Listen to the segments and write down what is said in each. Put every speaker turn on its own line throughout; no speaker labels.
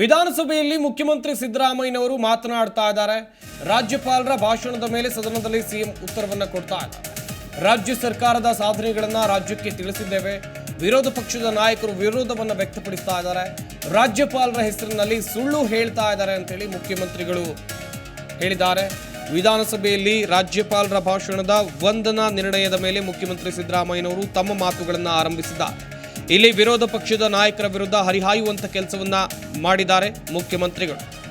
ವಿಧಾನಸಭೆಯಲ್ಲಿ ಮುಖ್ಯಮಂತ್ರಿ ಸಿದ್ದರಾಮಯ್ಯನವರು ಮಾತನಾಡ್ತಾ ಇದ್ದಾರೆ. ರಾಜ್ಯಪಾಲರ ಭಾಷಣದ ಮೇಲೆ ಸದನದಲ್ಲಿ ಸಿಎಂ ಉತ್ತರವನ್ನು ಕೊಡ್ತಾ ರಾಜ್ಯ ಸರ್ಕಾರದ ಸಾಧನೆಗಳನ್ನು ರಾಜ್ಯಕ್ಕೆ ತಿಳಿಸಿದ್ದೇವೆ. ವಿರೋಧ ಪಕ್ಷದ ನಾಯಕರು ವಿರೋಧವನ್ನು ವ್ಯಕ್ತಪಡಿಸ್ತಾ ಇದ್ದಾರೆ. ರಾಜ್ಯಪಾಲರ ಹೆಸರಿನಲ್ಲಿ ಸುಳ್ಳು ಹೇಳ್ತಾ ಇದ್ದಾರೆ ಅಂತೇಳಿ ಮುಖ್ಯಮಂತ್ರಿಗಳು ಹೇಳಿದ್ದಾರೆ. ವಿಧಾನಸಭೆಯಲ್ಲಿ ರಾಜ್ಯಪಾಲರ ಭಾಷಣದ ವಂದನಾ ನಿರ್ಣಯದ ಮೇಲೆ ಮುಖ್ಯಮಂತ್ರಿ ಸಿದ್ದರಾಮಯ್ಯನವರು ತಮ್ಮ ಮಾತುಗಳನ್ನು ಆರಂಭಿಸಿದ್ದಾರೆ. ಇಲ್ಲಿ ವಿರೋಧ ಪಕ್ಷದ ನಾಯಕರ ವಿರುದ್ಧ ಹರಿಹಾಯುವಂತ ಕೆಲಸವನ್ನ ಮಾಡಿದ್ದಾರೆ ಮುಖ್ಯಮಂತ್ರಿಗಳು.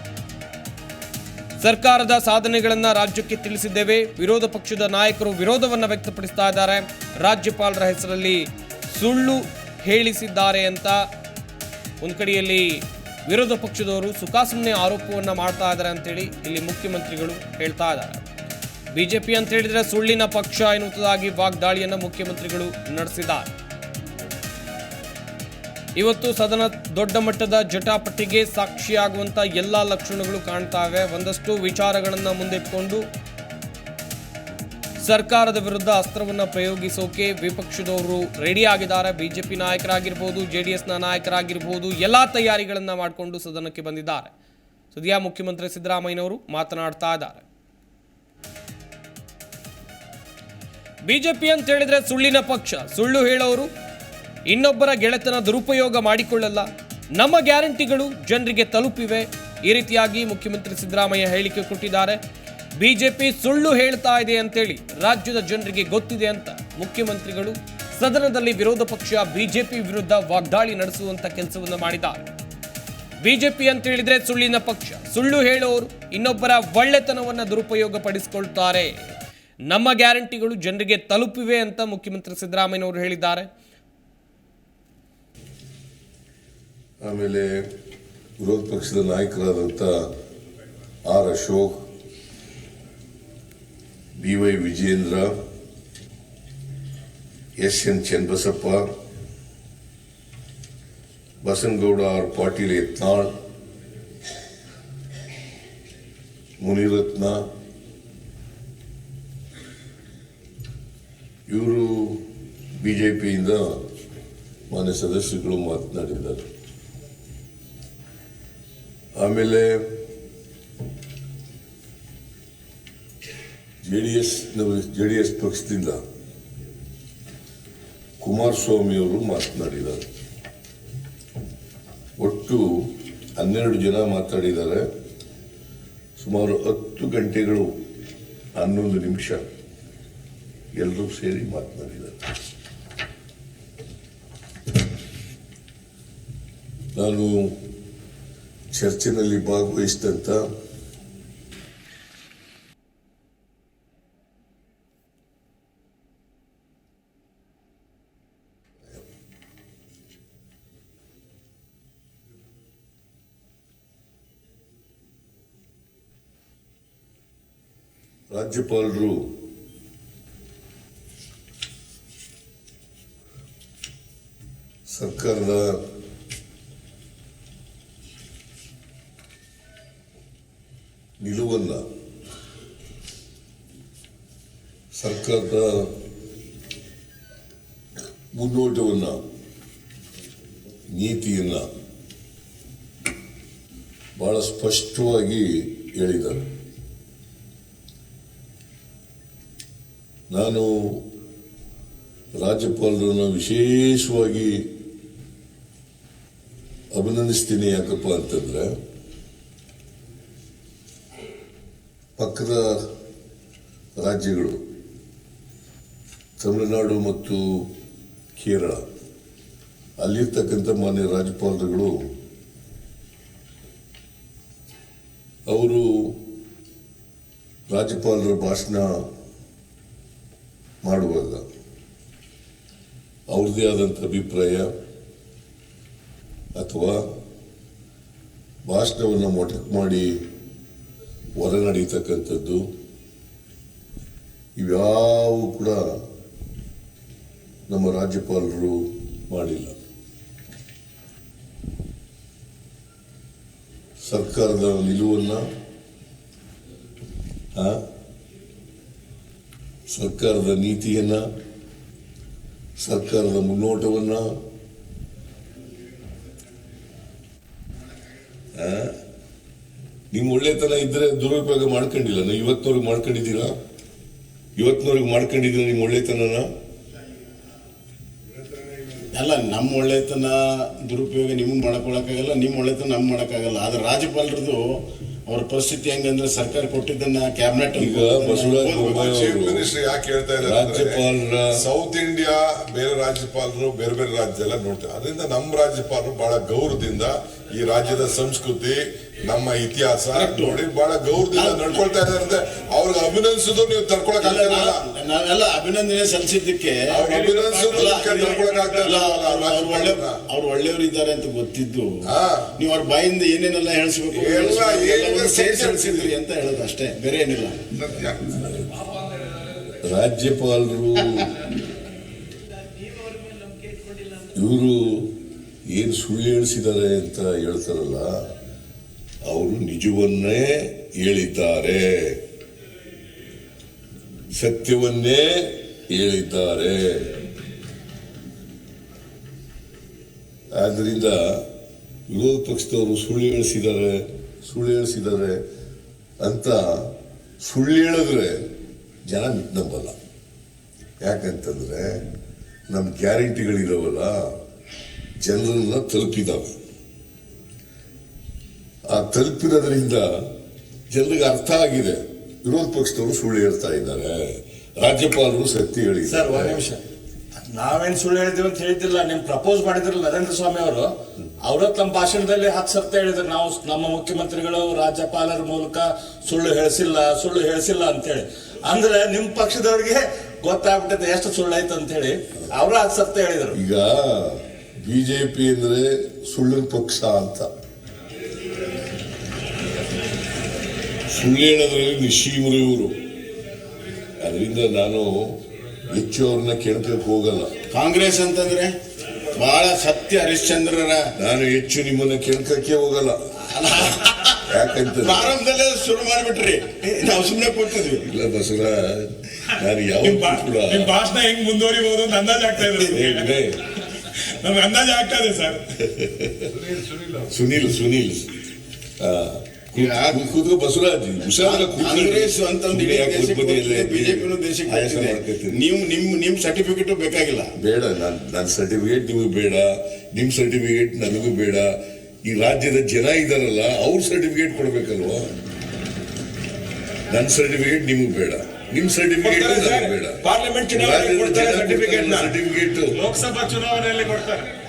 ಸರ್ಕಾರದ ಸಾಧನೆಗಳನ್ನ ರಾಜ್ಯಕ್ಕೆ ತಿಳಿಸಿದ್ದೇವೆ. ವಿರೋಧ ಪಕ್ಷದ ನಾಯಕರು ವಿರೋಧವನ್ನ ವ್ಯಕ್ತಪಡಿಸ್ತಾ ಇದ್ದಾರೆ. ರಾಜ್ಯಪಾಲರ ಹೆಸರಲ್ಲಿ ಸುಳ್ಳು ಹೇಳಿಸಿದ್ದಾರೆ ಅಂತ ಒಂದು ಕಡೆಯಲ್ಲಿ ವಿರೋಧ ಪಕ್ಷದವರು ಸುಖಾಸುಮ್ಮನೆ ಆರೋಪವನ್ನು ಮಾಡ್ತಾ ಇದ್ದಾರೆ ಅಂತೇಳಿ ಇಲ್ಲಿ ಮುಖ್ಯಮಂತ್ರಿಗಳು ಹೇಳ್ತಾ ಇದ್ದಾರೆ. ಬಿಜೆಪಿ ಅಂತ ಹೇಳಿದ್ರೆ ಸುಳ್ಳಿನ ಪಕ್ಷ ಎನ್ನುವುದಾಗಿ ವಾಗ್ದಾಳಿಯನ್ನ ಮುಖ್ಯಮಂತ್ರಿಗಳು ನಡೆಸಿದ್ದಾರೆ. ಇವತ್ತು ಸದನ ದೊಡ್ಡ ಮಟ್ಟದ ಜಟಾಪಟಿಗೆ ಸಾಕ್ಷಿಯಾಗುವಂತ ಎಲ್ಲ ಲಕ್ಷಣಗಳು ಕಾಣ್ತಾವೆ. ಒಂದಷ್ಟು ವಿಚಾರಗಳನ್ನ ಮುಂದಿಟ್ಕೊಂಡು ಸರ್ಕಾರದ ವಿರುದ್ಧ ಅಸ್ತ್ರವನ್ನು ಪ್ರಯೋಗಿಸೋಕೆ ವಿಪಕ್ಷದವರು ರೆಡಿ ಆಗಿದ್ದಾರೆ. ಬಿಜೆಪಿ ನಾಯಕರಾಗಿರ್ಬೋದು, ಜೆಡಿಎಸ್ನ ನಾಯಕರಾಗಿರ್ಬೋದು, ಎಲ್ಲ ತಯಾರಿಗಳನ್ನ ಮಾಡಿಕೊಂಡು ಸದನಕ್ಕೆ ಬಂದಿದ್ದಾರೆ. ಸದ್ಯ ಮುಖ್ಯಮಂತ್ರಿ ಸಿದ್ದರಾಮಯ್ಯನವರು ಮಾತನಾಡ್ತಾ ಇದ್ದಾರೆ. ಬಿಜೆಪಿ ಅಂತ ಹೇಳಿದ್ರೆ ಸುಳ್ಳಿನ ಪಕ್ಷ. ಸುಳ್ಳು ಹೇಳೋರು ಇನ್ನೊಬ್ಬರ ಗೆಳೆತನ ದುರುಪಯೋಗ ಮಾಡಿಕೊಳ್ಳಲ್ಲ. ನಮ್ಮ ಗ್ಯಾರಂಟಿಗಳು ಜನರಿಗೆ ತಲುಪಿವೆ. ಈ ರೀತಿಯಾಗಿ ಮುಖ್ಯಮಂತ್ರಿ ಸಿದ್ದರಾಮಯ್ಯ ಹೇಳಿಕೆ ಕೊಟ್ಟಿದ್ದಾರೆ. ಬಿಜೆಪಿ ಸುಳ್ಳು ಹೇಳ್ತಾ ಇದೆ ಅಂತೇಳಿ ರಾಜ್ಯದ ಜನರಿಗೆ ಗೊತ್ತಿದೆ ಅಂತ ಮುಖ್ಯಮಂತ್ರಿಗಳು ಸದನದಲ್ಲಿ ವಿರೋಧ ಪಕ್ಷ ಬಿಜೆಪಿ ವಿರುದ್ಧ ವಾಗ್ದಾಳಿ ನಡೆಸುವಂತ ಕೆಲಸವನ್ನು ಮಾಡಿದ್ದಾರೆ. ಬಿಜೆಪಿ ಅಂತ ಹೇಳಿದ್ರೆ ಸುಳ್ಳಿನ ಪಕ್ಷ. ಸುಳ್ಳು ಹೇಳೋರು ಇನ್ನೊಬ್ಬರ ಒಳ್ಳೆತನವನ್ನು ದುರುಪಯೋಗ ಪಡಿಸಿಕೊಳ್ತಾರೆ. ನಮ್ಮ ಗ್ಯಾರಂಟಿಗಳು ಜನರಿಗೆ ತಲುಪಿವೆ ಅಂತ ಮುಖ್ಯಮಂತ್ರಿ ಸಿದ್ದರಾಮಯ್ಯನವರು ಹೇಳಿದ್ದಾರೆ.
ಆಮೇಲೆ ವಿರೋಧ ಪಕ್ಷದ ನಾಯಕರಾದಂಥ R Ashok, B Y Vijayendra S N Channabasappa, Basanagouda R Patil Yatnal, Munirathna, ಇವರು ಬಿ ಜೆ ಪಿಯಿಂದ ಮಾನ್ಯ ಸದಸ್ಯರುಗಳು ಮಾತನಾಡಿದ್ದಾರೆ. ಆಮೇಲೆ J D S J D S ಪಕ್ಷದಿಂದ ಕುಮಾರಸ್ವಾಮಿ ಅವರು ಮಾತನಾಡಿದ್ದಾರೆ. ಒಟ್ಟು ಹನ್ನೆರಡು ಜನ ಮಾತಾಡಿದ್ದಾರೆ ಸುಮಾರು ಹತ್ತು ಗಂಟೆಗಳು ಹನ್ನೊಂದು ನಿಮಿಷ ಎಲ್ಲರೂ ಸೇರಿ ಮಾತನಾಡಿದ್ದಾರೆ. ನಾನು ಚರ್ಚೆನಲ್ಲಿ ಭಾಗವಹಿಸಿದಂಥ ರಾಜ್ಯಪಾಲರು ಸರ್ಕಾರದ ಸರ್ಕಾರದ ಮುನ್ನೋಟವನ್ನು ನೀತಿಯನ್ನ ಬಹಳ ಸ್ಪಷ್ಟವಾಗಿ ಹೇಳಿದ್ದಾರೆ. ನಾನು ರಾಜ್ಯಪಾಲರನ್ನು ವಿಶೇಷವಾಗಿ ಅಭಿನಂದಿಸ್ತೀನಿ ಯಾಕಪ್ಪ ಅಂತಂದ್ರೆ ಪಕ್ಕದ ರಾಜ್ಯಗಳು ತಮಿಳುನಾಡು ಮತ್ತು ಕೇರಳ. ಅಲ್ಲಿರ್ತಕ್ಕಂಥ ಮಾನ್ಯ ರಾಜ್ಯಪಾಲರುಗಳು ಅವರು ರಾಜ್ಯಪಾಲರ ಭಾಷಣ ಮಾಡುವಾಗ ಅವ್ರದ್ದೇ ಆದಂಥ ಅಭಿಪ್ರಾಯ ಅಥವಾ ಭಾಷಣವನ್ನು ಮೊಟಕ್ ಮಾಡಿ ಹೊರ ನಡೀತಕ್ಕಂಥದ್ದು ಇವ್ಯಾವು ಕೂಡ ನಮ್ಮ ರಾಜ್ಯಪಾಲರು ಮಾಡಿಲ್ಲ. ಸರ್ಕಾರದ ನಿಲುವನ್ನು ಸರ್ಕಾರದ ನೀತಿಯನ್ನ, ಸರ್ಕಾರದ ಮುನ್ನೋಟವನ್ನು, ಆ? ನಿಮ್ ಒಳ್ಳೆತನ ಇದ್ರೆ ದುರುಪಯೋಗ ಮಾಡ್ಕೊಂಡಿಲ್ಲ. ನೀವು ಇವತ್ತಿನವ್ರಿಗೆ ಮಾಡ್ಕೊಂಡಿದ್ದೀರಾ? ಇವತ್ತಿನವ್ರಿಗೆ ಮಾಡ್ಕೊಂಡಿದ್ದೀರಾ ನಿಮ್ಮ ಒಳ್ಳೆತನನ?
ಅಲ್ಲ ನಮ್ಮ ಒಳ್ಳೆತನ ದುರುಪಯೋಗ ನಿಮ್ಗೆ ಮಾಡ್ಕೊಳಕ್ಕಾಗಲ್ಲ ನಿಮ್ಮ ಒಳ್ಳೆತನ ನಮ್ಗೆ ಮಾಡೋಕ್ಕಾಗಲ್ಲ. ಆದ್ರೆ ರಾಜ್ಯಪಾಲರದು ಅವ್ರ ಪರಿಸ್ಥಿತಿ ಹೆಂಗಂದ್ರೆ ಸರ್ಕಾರ ಕೊಟ್ಟಿದ್ದನ್ನ ಕ್ಯಾಬಿನೆಟ್
ಈಗ ಬಸವರಾಜ ಬೊಮ್ಮಾಯಿ
ಚೀಫ್ ಮಿನಿಸ್ಟರ್ ಯಾಕೆ ಹೇಳ್ತಾ
ರಾಜ್ಯಪಾಲರ
ಇದ್ದಾರೆ ಸೌತ್ ಇಂಡಿಯಾ ಬೇರೆ ರಾಜ್ಯಪಾಲರು ಬೇರೆ ಬೇರೆ ರಾಜ್ಯ ಎಲ್ಲ ನೋಡ್ತಾರೆ. ಅದರಿಂದ ನಮ್ಮ ರಾಜ್ಯಪಾಲರು ಬಹಳ ಗೌರವದಿಂದ ಈ ರಾಜ್ಯದ ಸಂಸ್ಕೃತಿ ನಮ್ಮ ಇತಿಹಾಸ ನೋಡಿ ಬಹಳ ಗೌರವದಿಂದ ನಡ್ಕೊಳ್ತಾ ಇದ್ದಾರೆ. ಅವ್ರಿಗೆ ಅಭಿನಂದಿಸಿದ್ರು ನೀವು ತಡ್ಕೊಳಕ್
ನಾವೆಲ್ಲ ಅಭಿನಂದನೆ ಸಲ್ಲಿಸಿದ್ದಕ್ಕೆ
ಅವ್ರು
ಒಳ್ಳೆಯವರು ಇದ್ದಾರೆ ಅಂತ ಗೊತ್ತಿದ್ದು.
ಹಾ.
ನೀವು ಅವ್ರ ಬಾಯಿಂದ ಏನೇನೆಲ್ಲ ಹೇಳಿಸ್ಬೇಕು ಹೇಳಿಸಿದ್ರಿ ಅಂತ ಹೇಳೋದು ಅಷ್ಟೇ ಬೇರೆ ಏನಿಲ್ಲ.
ರಾಜ್ಯಪಾಲರು ಇವರು ಏನು ಸುಳ್ಳು ಹೇಳಿಸಿದ್ದಾರೆ ಅಂತ ಹೇಳ್ತಾರಲ್ಲ ಅವರು ನಿಜವನ್ನೇ ಹೇಳಿದ್ದಾರೆ. ಸತ್ಯವನ್ನೇ ಹೇಳಿದ್ದಾರೆ. ಆದ್ರಿಂದ ವಿರೋಧ ಪಕ್ಷದವರು ಸುಳ್ಳು ಹೇಳಿಸಿದ್ದಾರೆ ಸುಳ್ಳು ಹೇಳಿಸಿದ್ದಾರೆ ಅಂತ ಸುಳ್ಳು ಹೇಳಿದ್ರೆ ಜನ ನಂಬಲ್ಲ ಯಾಕಂತಂದ್ರೆ ನಮ್ಮ ಗ್ಯಾರಂಟಿಗಳಿದಾವಲ್ಲ ಜನರನ್ನ ತಲುಪಿದಾವೆ. ಆ ತಲುಪಿರೋದ್ರಿಂದ ಜನರಿಗೆ ಅರ್ಥ ಆಗಿದೆ. ವಿರೋಧ ಪಕ್ಷದವರು ಸುಳ್ಳು ಹೇಳ್ತಾ ಇದ್ದಾರೆ. ರಾಜ್ಯಪಾಲರು ಸತ್ಯ ಹೇಳಿ
ಸರ್ ಒಂದ್ ನಿಮಿಷ. ನಾವೇನ್ ಸುಳ್ಳು ಹೇಳಿದ್ವಿ ಅಂತ ಹೇಳಿದ್ದಿಲ್ಲ ನಿಮ್ ಪ್ರಪೋಸ್ ಮಾಡಿದ್ರಲ್ಲ ನರೇಂದ್ರ ಸ್ವಾಮಿ ಅವರು. ಅವರ ತಮ್ಮ ಭಾಷಣದಲ್ಲಿ ಹತ್ತು ಸರ್ತ ಹೇಳಿದ್ರು ನಾವು ನಮ್ಮ ಮುಖ್ಯಮಂತ್ರಿಗಳು ರಾಜ್ಯಪಾಲರ ಮೂಲಕ ಸುಳ್ಳು ಹೇಳಿಸಿಲ್ಲ ಸುಳ್ಳು ಹೇಳಿಸಿಲ್ಲ ಅಂತ ಹೇಳಿ ಅಂದ್ರೆ ನಿಮ್ ಪಕ್ಷದವ್ರಿಗೆ ಗೊತ್ತಾಗ್ಬಿಟ್ಟಿದೆ ಎಷ್ಟು ಸುಳ್ಳು ಆಯ್ತು ಅಂತ ಹೇಳಿ ಅವರು ಹತ್ತು ಸರ್ತ ಹೇಳಿದ್ರು.
ಈಗ ಬಿಜೆಪಿ ಅಂದ್ರೆ ಸುಳ್ಳಿನ ಪಕ್ಷ ಅಂತ. ಸುಳ್ಳು ಹೇಳೋದ್ರಲ್ಲಿ ನಿಶ್ಚೀಮರು ಇವರು ಅದರಿಂದ ನಾನು ಹೆಚ್ಚು ಅವ್ರನ್ನ ಕೆಣಕಕ್ಕೆ ಹೋಗಲ್ಲ.
ಕಾಂಗ್ರೆಸ್ ಅಂತಂದ್ರೆ? ಬಹಳ ಸತ್ಯ ಹರಿಶ್ಚಂದ್ರರ
ನಾನು ಹೆಚ್ಚು ನಿಮ್ಮನ್ನ ಕೆಣಕಕ್ಕೆ ಹೋಗಲ್ಲ. ಯಾಕಂತ
ಪ್ರಾರಂಭದಲ್ಲೇ ಶುರು ಮಾಡಿಬಿಟ್ರಿ. ನಾವು ಸುಮ್ಮನೆ ಕೊಡ್ತಿದ್ವಿ
ಇಲ್ಲ ಬಸವರ ನಾನು ಯಾವ
ನಿಮ್ ಭಾಷಣ ಹೆಂಗ್ ಮುಂದುವರಿಬಹುದು ಅಂತ ಅಂದಾಜು ಆಗ್ತಾ ಇದೆ
ಏ, ವಿನಯ್,
ನಮ್ಗೆ ಅಂದಾಜ್ ಆಗ್ತಾ ಇದೆ ಸರ್.
ಸುನೀಲ್ ಸುನೀಲ್. ಆ, ಕೂತ್- ಕೂತ್ಕೋ ಬಸವರಾಜ್.
ಕಾಂಗ್ರೆಸ್ ಅಂತ ಒಂದು ಬಿಜೆಪಿನೂ ದೇಶಕ್ಕೆ. ನೀವು ನಿಮ್ ನಿಮ್ ಸರ್ಟಿಫಿಕೇಟ್ ಬೇಕಾಗಿಲ್ಲ.
ಬೇಡ ನಾನು ನನ್ನ ಸರ್ಟಿಫಿಕೇಟ್ ನಿಮಗೆ ಬೇಡ ನಿಮ್ ಸರ್ಟಿಫಿಕೇಟ್ ನನಗೂ ಬೇಡ. ಈ ರಾಜ್ಯದ ಜನ ಇದಾರಲ್ಲ ಅವ್ರ ಸರ್ಟಿಫಿಕೇಟ್ ಕೊಡ್ಬೇಕಲ್ವಾ? ನನ್ನ ಸರ್ಟಿಫಿಕೇಟ್ ನಿಮಗೆ ಬೇಡ. ನಿಮ್ ಸರ್ಟಿಫಿಕೇಟ್ ನನಗೆ ಬೇಡ.
ಪಾರ್ಲಿಮೆಂಟ್ ಸರ್ಟಿಫಿಕೇಟ್ ಕೊಡ್ತಾರೆ
ಸರ್ಟಿಫಿಕೇಟ್
ಲೋಕಸಭಾ ಚುನಾವಣೆಯಲ್ಲಿ ಕೊಡ್ತಾರೆ.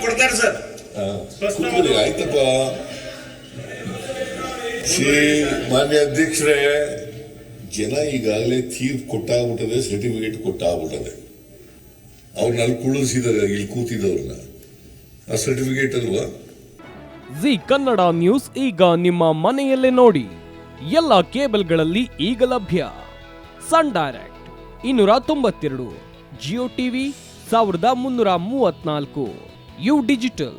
ಕೊಡ್ತಾರೆ ಸರ್.
ಕೂತ್ಕೊಳ್ಳಿ, ಆಯ್ತಪ್ಪ. ಮಾನ್ಯ ಅಧ್ಯಕ್ಷರೇ, ಜನ ಈಗಾಗಲೇ ತೀರ್ಪು ಕೊಟ್ಟಾಗ್ಬಿಟ್ಟದೆ, ಸರ್ಟಿಫಿಕೇಟ್ ಕೊಟ್ಟಾಗ್ಬಿಟ್ಟದೆ. ಅವ್ರನ್ನ ಅಲ್ಲಿ ಕುಳಿಸಿದ್ದಾರೆ ಇಲ್ಲಿ ಕೂತಿದ್ದವ್ರನ್ನ ಆ ಸರ್ಟಿಫಿಕೇಟ್ ಅಲ್ವಾ?
ಜಿ ಕನ್ನಡ ನ್ಯೂಸ್ ಈಗ ನಿಮ್ಮ ಮನೆಯಲ್ಲೇ ನೋಡಿ. ಎಲ್ಲ ಕೇಬಲ್ಗಳಲ್ಲಿ ಈಗ ಲಭ್ಯ. ಸನ್ ಡೈರೆಕ್ಟ್ ಇನ್ನೂರ ತೊಂಬತ್ತೆರಡು, ಜಿಯೋ ಟಿವಿ ಸಾವಿರದ ಮುನ್ನೂರ ಮೂವತ್ನಾಲ್ಕು, ಯು ಡಿಜಿಟಲ್.